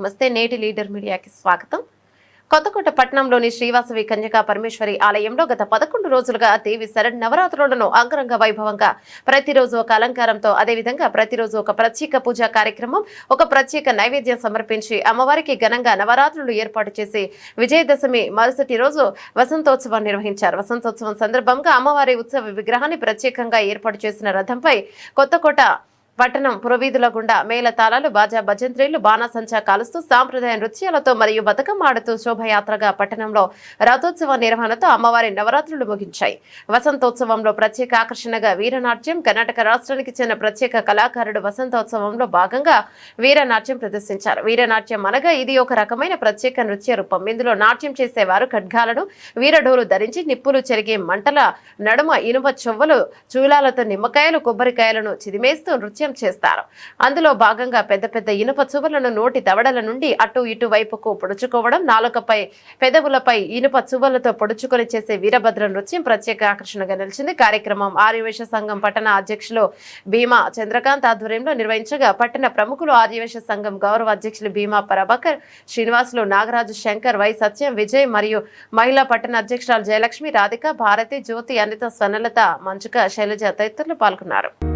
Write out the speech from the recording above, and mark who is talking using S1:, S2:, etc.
S1: నమస్తే నేటి లీడర్ మీడియాకి స్వాగతం. కొత్తకోట పట్టణంలోని శ్రీవాసవి కన్యకా పరమేశ్వరి ఆలయంలో గత పదకొండు రోజులుగా దేవి శరణ్ నవరాత్రులను అంగరంగ వైభవంగా ప్రతిరోజు ఒక అలంకారంతో అదేవిధంగా ప్రతిరోజు ఒక ప్రత్యేక పూజా కార్యక్రమం ఒక ప్రత్యేక నైవేద్యం సమర్పించి అమ్మవారికి ఘనంగా నవరాత్రులు ఏర్పాటు చేసి విజయదశమి మరుసటి రోజు వసంతోత్సవం నిర్వహించారు. వసంతోత్సవం సందర్భంగా అమ్మవారి ఉత్సవ విగ్రహాన్ని ప్రత్యేకంగా ఏర్పాటు చేసిన రథంపై కొత్తకోట పట్టణం పురవీధుల గుండా మేళ తాళాలు బాజా భజంత్రీలు బాణాసంచా కాలుస్తూ సాంప్రదాయ నృత్యాలతో మరియు బతుకమ్మ ఆడుతూ శోభయాత్రగా పట్టణంలో రథోత్సవ నిర్వహణతో అమ్మవారి నవరాత్రులు ముగించాయి. వసంతోత్సవంలో ప్రత్యేక ఆకర్షణగా వీరనాట్యం కర్ణాటక రాష్ట్రానికి చెందిన ప్రత్యేక కళాకారుడు వసంతోత్సవంలో భాగంగా వీరనాట్యం ప్రదర్శించారు. వీరనాట్యం అనగా ఇది ఒక రకమైన ప్రత్యేక నృత్య రూపం. ఇందులో నాట్యం చేసేవారు ఖడ్గాలను వీరడోలు ధరించి నిప్పులు చెరిగే మంటల నడుమ ఇనుప చొవ్వలు చూలాలతో నిమ్మకాయలు కొబ్బరికాయలను చిదిమేస్తూ నృత్యం చేస్తారు. అందులో భాగంగా పెద్ద పెద్ద ఇనుప చువలను నోటి దవడల నుండి అటు ఇటు వైపుకు పొడుచుకోవడం నాలుకపై పెదవులపై ఇనుప చువ్వలతో పొడుచుకొని చేసే వీరభద్ర నృత్యం ప్రత్యేక ఆకర్షణగా నిలిచింది. కార్యక్రమం ఆర్యవేశ సంఘం పట్టణ అధ్యక్షులు భీమా చంద్రకాంత్ ఆధ్వర్యంలో నిర్వహించగా పట్టణ ప్రముఖులు ఆర్యవేశ సంఘం గౌరవ అధ్యక్షులు భీమా ప్రభాకర్ శ్రీనివాసులు నాగరాజు శంకర్ వై సత్యం విజయ్ మరియు మహిళా పట్టణ అధ్యక్షురాలు జయలక్ష్మి రాధిక భారతి జ్యోతి అనిత స్వర్ణలత మంచుక శైలజ తదితరులు పాల్గొన్నారు.